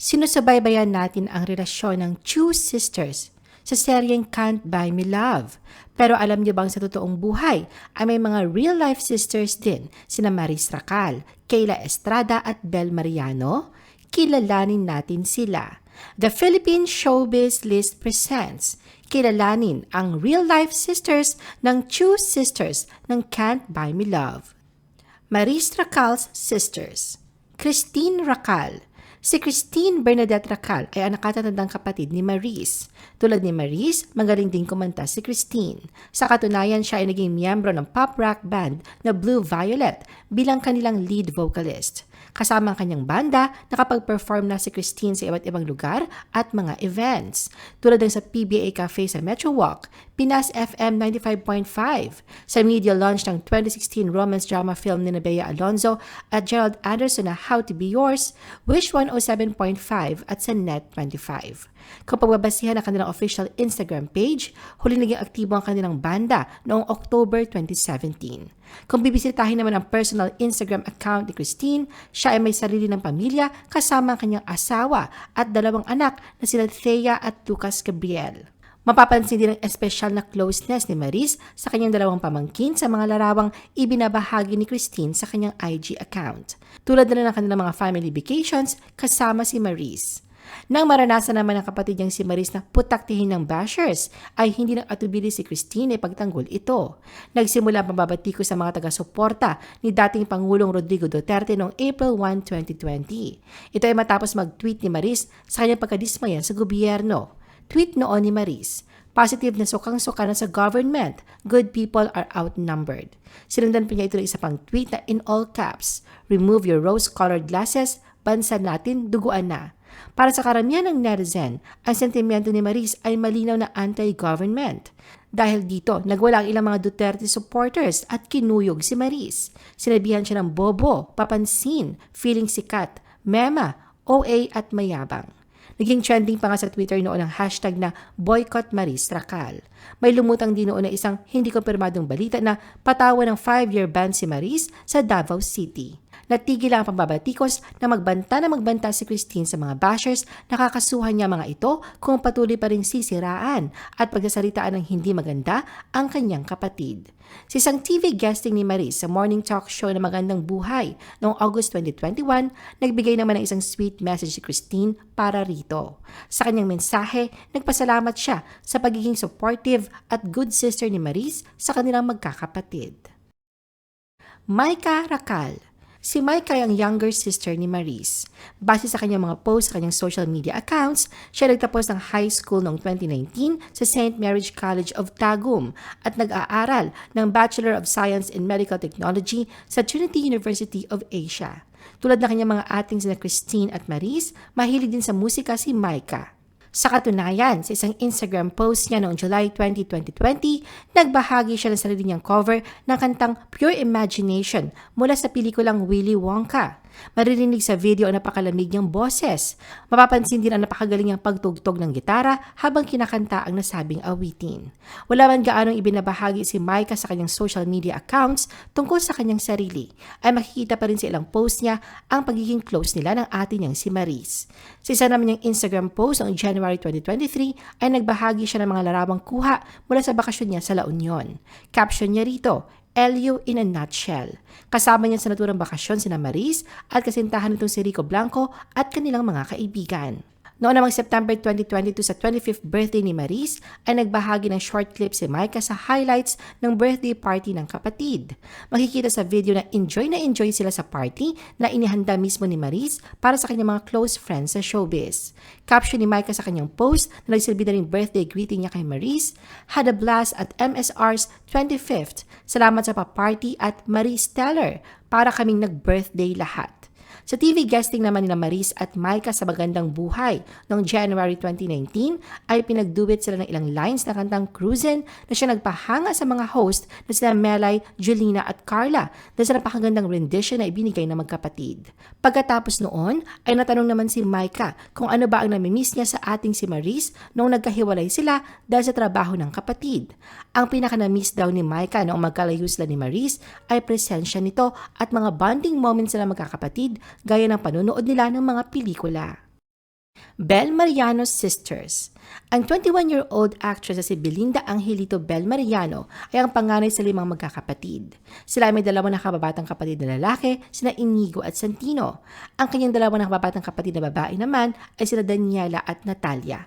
sinusubaybayan natin ang relasyon ng Chu sisters sa seryeng Can't Buy Me Love. Pero alam niyo bang sa totoong buhay ay may mga real-life sisters din sina Maris Racal, Kayla Estrada at Bel Mariano? Kilalanin natin sila. The Philippine Showbiz List presents kilalanin ang real-life sisters ng Chu sisters ng Can't Buy Me Love. Maris Racal's sisters. Christine Racal. Si Christine Bernadette Racal ay ang nakatatandang kapatid ni Maris. Tulad ni Maris, magaling din kumanta si Christine. Sa katunayan, siya ay naging miyembro ng pop rock band na Blue Violet bilang kanilang lead vocalist. Kasama ang kanyang banda, nakapag-perform na si Christine sa iba't ibang lugar at mga events. Tulad ng sa PBA Cafe sa Metro Walk, Pinas FM 95.5, sa media launch ng 2016 romance drama film ni Bea Alonzo at Gerald Anderson na How to Be Yours, Wish 107.5 at sa Net 25. Kung pagbabasihan ang kanilang official Instagram page, huli naging aktibo ang kanilang banda noong October 2017. Kung bibisitahin naman ang personal Instagram account ni Christine, siya ay may sarili ng pamilya kasama ang kanyang asawa at dalawang anak na sila Thea at Lucas Gabriel. Mapapansin din ang espesyal na closeness ni Maris sa kanyang dalawang pamangkin sa mga larawang ibinabahagi ni Christine sa kanyang IG account. Tulad na ng kanilang mga family vacations kasama si Maris. Nang maranasan naman ng kapatid niyang si Maris na putaktihin ng bashers, ay hindi nang atubili si Christine ay pagtanggol ito. Nagsimula ang pambabatiko sa mga taga-suporta ni dating Pangulong Rodrigo Duterte noong April 1, 2020. Ito ay matapos mag-tweet ni Maris sa kanyang pagkadismaya sa gobyerno. Tweet noon ni Maris, Positive na sukang-suka na sa government. Good people are outnumbered. Sinundan pa niya ito ng isa pang tweet na in all caps, Remove your rose-colored glasses, bansa natin, duguan na. Para sa karamihan ng netizen, ang sentimento ni Maris ay malinaw na anti-government. Dahil dito, nagwala ang ilang mga Duterte supporters at kinuyog si Maris. Sinabihan siya ng bobo, papansin, feeling sikat, mema, OA at mayabang. Naging trending pa nga sa Twitter noon ang hashtag na Boycott Maris Racal. May lumutang din noon na isang hindi kumpirmadong balita na patawan ng 5-year ban si Maris sa Davao City. Natigil ang pambabatikos na magbanta na magbanta si Christine sa mga bashers, nakakasuhan niya mga ito kung patuloy pa rin sisiraan at pagsasalitaan ng hindi maganda ang kanyang kapatid. Si isang TV guesting ni Maris sa morning talk show na Magandang Buhay noong August 2021, nagbigay naman ng isang sweet message si Christine para rito. Sa kanyang mensahe, nagpasalamat siya sa pagiging supportive at good sister ni Maris sa kanilang magkakapatid. Maika Rakal Si Mike ay ang younger sister ni Maris. Base sa kanyang mga posts sa kanyang social media accounts, siya nagtapos ng high school noong 2019 sa St. Mary's College of Tagum at nag-aaral ng Bachelor of Science in Medical Technology sa Trinity University of Asia. Tulad ng kanyang mga ating sina Christine at Maris, mahilig din sa musika si Micah. Sa katunayan, sa isang Instagram post niya noong July 20, 2020, nagbahagi siya ng sarili niyang cover ng kantang Pure Imagination mula sa pelikulang Willy Wonka. Maririnig sa video ang napakalamig niyang boses. Mapapansin din ang napakagaling niyang pagtugtog ng gitara habang kinakanta ang nasabing awitin. Wala man gaanong ibinabahagi si Micah sa kanyang social media accounts tungkol sa kanyang sarili, ay makikita pa rin sa ilang post niya ang pagiging close nila ng ate niyang si Maris. Sa isa naman niyang Instagram post noong January 2023 ay nagbahagi siya ng mga larawang kuha mula sa bakasyon niya sa La Union. Caption niya rito, LU in a nutshell. Kasama niya sa naturang bakasyon sina Maris at kasintahan nitong si Rico Blanco at kanilang mga kaibigan. Noong namang September 2022 sa 25th birthday ni Maris, ay nagbahagi ng short clip si Micah sa highlights ng birthday party ng kapatid. Makikita sa video na enjoy na enjoy sila sa party na inihanda mismo ni Maris para sa kanyang mga close friends sa showbiz. Caption ni Micah sa kanyang post na nagsilbi na rin birthday greeting niya kay Maris, Had a blast at MSR's 25th. Salamat sa pa-party at Maris Teller para kaming nag-birthday lahat. Sa TV guesting naman nila Maris at Micah sa Magandang Buhay noong January 2019 ay pinagduwit sila ng ilang lines na kantang Cruisin na siya nagpahanga sa mga host na sila Melay, Julina at Carla dahil sa napakagandang rendition na ibinigay ng magkapatid. Pagkatapos noon ay natanong naman si Micah kung ano ba ang namimiss niya sa ating si Maris noong nagkahiwalay sila dahil sa trabaho ng kapatid. Ang pinaka-namiss daw ni Micah noong magkalayo sila ni Maris ay presensya nito at mga bonding moments sila magkakapatid gaya ng panonood nila ng mga pelikula. Bel Mariano Sisters. Ang 21-year-old actress na si Belinda Angelito Bel Mariano ay ang panganay sa limang magkakapatid. Sila ay may dalawang nakababatang kapatid na lalaki, sina Inigo at Santino. Ang kanyang dalawang nakababatang kapatid na babae naman ay sina Daniela at Natalia.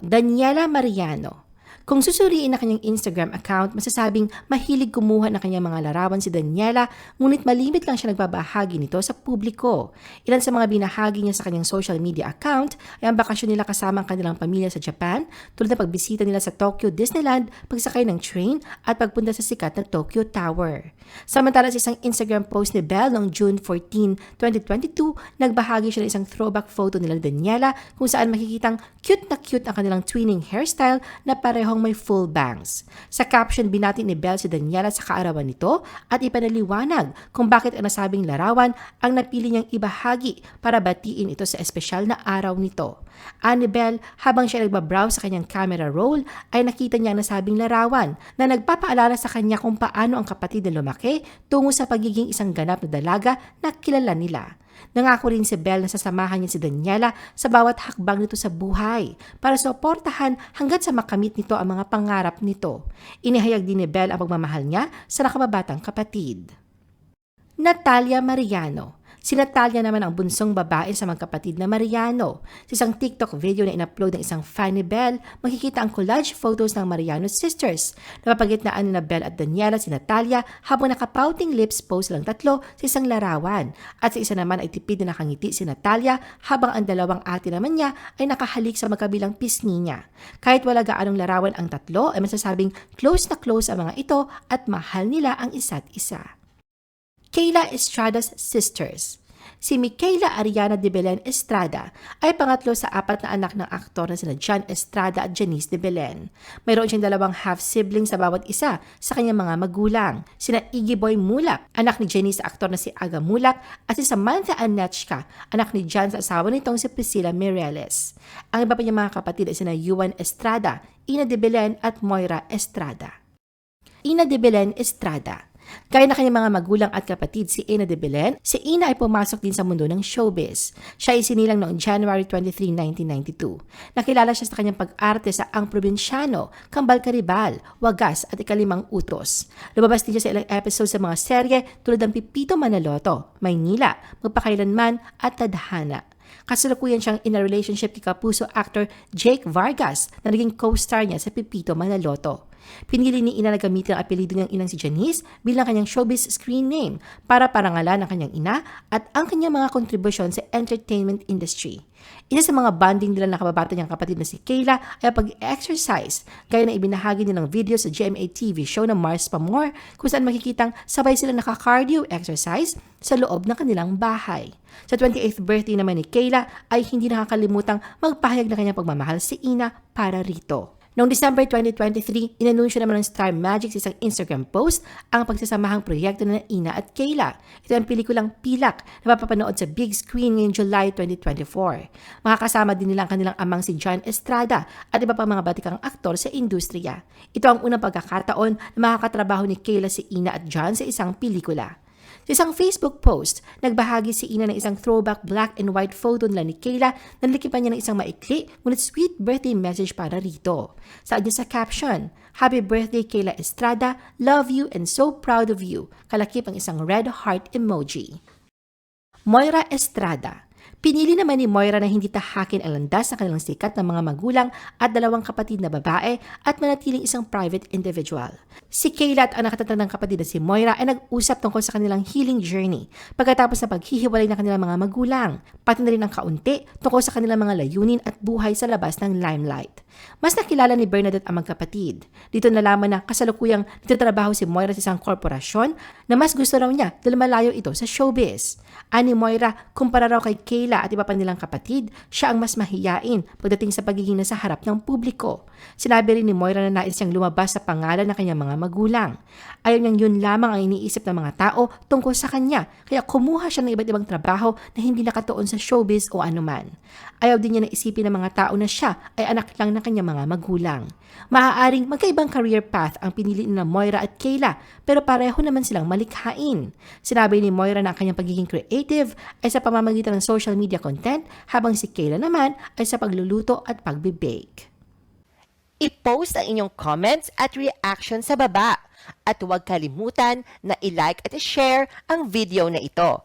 Daniela Mariano kung susuriin na kanyang Instagram account, masasabing mahilig kumuha ng kanyang mga larawan si Daniela, ngunit malimit lang siya nagbabahagi nito sa publiko. Ilan sa mga binahagi niya sa kanyang social media account ay ang bakasyon nila kasama ang kanilang pamilya sa Japan, tulad ng pagbisita nila sa Tokyo Disneyland, pagsakay ng train, at pagpunta sa sikat na Tokyo Tower. Samantala sa isang Instagram post ni Belle noong June 14, 2022, nagbahagi siya ng isang throwback photo nila Daniela kung saan makikitang cute na cute ang kanilang twinning hairstyle na parehong may full bangs. Sa caption, binati ni Belle si Daniela sa kaarawan nito at ipanaliwanag kung bakit ang nasabing larawan ang napili niyang ibahagi para batiin ito sa espesyal na araw nito. Ani Belle, habang siya nagbabrowse sa kanyang camera roll, ay nakita niya ang nasabing larawan na nagpapaalala sa kanya kung paano ang kapatid na lumaki tungo sa pagiging isang ganap na dalaga na kilala nila. Nangako rin si Belle na sasamahan niya si Daniela sa bawat hakbang nito sa buhay para suportahan hanggat sa makamit nito ang mga pangarap nito. Inihayag din ni Belle ang pagmamahal niya sa nakababatang kapatid. Natalia Mariano Si Natalia naman ang bunsong babae sa magkapatid na Mariano. Sa isang TikTok video na in-upload ng isang fan ni Belle, makikita ang collage photos ng Mariano sisters. Napapagitnaan na Belle at Daniela si Natalia habang nakapouting lips pose lang tatlo sa isang larawan. At sa isa naman ay tipid na nakangiti si Natalia habang ang dalawang ate naman niya ay nakahalik sa magkabilang pisngi niya. Kahit wala gaanong larawan ang tatlo ay masasabing close na close ang mga ito at mahal nila ang isa't isa. Kayla Estrada's sisters. Si Michaela Ariana de Belen Estrada ay pangatlo sa apat na anak ng aktor na sina John Estrada at Janice de Belen. Mayroon siyang dalawang half-siblings sa bawat isa sa kanyang mga magulang. Sina Iggy Boy Mulak, anak ni Janice sa aktor na si Aga Mulak, at si Samantha Anechka, anak ni John sa asawa nitong si Priscilla Mireles. Ang iba pa niyang mga kapatid ay sina Yuan Estrada, Ina de Belen at Moira Estrada. Ina de Belen Estrada Gaya na kanyang mga magulang at kapatid si Ina de Belen, si Ina ay pumasok din sa mundo ng showbiz. Siya ay sinilang noong January 23, 1992. Nakilala siya sa kanyang pag-arte sa Ang Probinsyano, Kambal Karibal, Wagas at Ikalimang Utos. Lumabas din siya sa ilang episodes sa mga serye tulad ng Pipito Manaloto, Maynila, Magpakailanman at Tadhana. Kasalukuyan siyang in a relationship kay kapuso actor Jake Vargas na naging co-star niya sa Pipito Manaloto. Pinili ni Ina na gamitin ang apelido niyang inang si Janice bilang kanyang showbiz screen name para parangalan ang kanyang ina at ang kanyang mga kontribusyon sa entertainment industry. Isa sa mga bonding nila na kababata niyang kapatid na si Kayla ay pag-exercise, gaya na ibinahagi nilang video sa GMA TV show na Mars Pamor kung saan makikitang sabay sila naka-cardio exercise sa loob ng kanilang bahay. Sa 28th birthday naman ni Kayla ay hindi nakakalimutang magpahayag na kanyang pagmamahal si Ina para rito. Noong December 2023, inanunsyo naman ng Star Magic sa isang Instagram post ang pagsasamahang proyekto ng Ina at Kayla. Ito ang pelikulang Pilak na mapapanood sa big screen ngayong July 2024. Makakasama din nila ang kanilang amang si John Estrada at iba pang mga batikang aktor sa industriya. Ito ang unang pagkakataon na makakatrabaho ni Kayla si Ina at John sa isang pelikula. Sa isang Facebook post, nagbahagi si Ina ng isang throwback black and white photo nila ni Kayla na nalikipan niya ng isang maikli ngunit sweet birthday message para rito. Saad niya sa caption, Happy birthday Kayla Estrada, love you and so proud of you. Kalakip ang isang red heart emoji. Moira Estrada Pinili naman ni Moira na hindi tahakin ang landas ng kanilang sikat ng mga magulang at dalawang kapatid na babae at manatiling isang private individual. Si Kayla at ang nakatatandang kapatid na si Moira ay nag-usap tungkol sa kanilang healing journey pagkatapos na paghihiwalay ng kanilang mga magulang, pati na rin ang kaunti tungkol sa kanilang mga layunin at buhay sa labas ng limelight. Mas nakilala ni Bernadette ang magkapatid. Dito nalaman na kasalukuyang nagtatrabaho si Moira sa isang korporasyon na mas gusto raw niya dahil malayo ito sa showbiz. Ani Moira, kumpara raw kay Kayla at iba pa nilang kapatid, siya ang mas mahiyain pagdating sa pagiging nasa harap ng publiko. Sinabi rin ni Moira na nais siyang lumabas sa pangalan ng kanyang mga magulang. Ayaw niyang yun lamang ang iniisip ng mga tao tungkol sa kanya, kaya kumuha siya ng iba't ibang trabaho na hindi nakatuon sa showbiz o anuman. Ayaw din niya na isipin ng mga tao na siya ay anak lang ng kanyang mga magulang. Maaaring magkaibang career path ang pinili ni Moira at Kayla, pero pareho naman silang malikhain. Sinabi ni Moira na ang kanyang pagiging creative ay sa pamamagitan ng social media content habang si Kayla naman ay sa pagluluto at pagbe-bake. I-post ang inyong comments at reaction sa baba. At huwag kalimutan na i-like at i-share ang video na ito.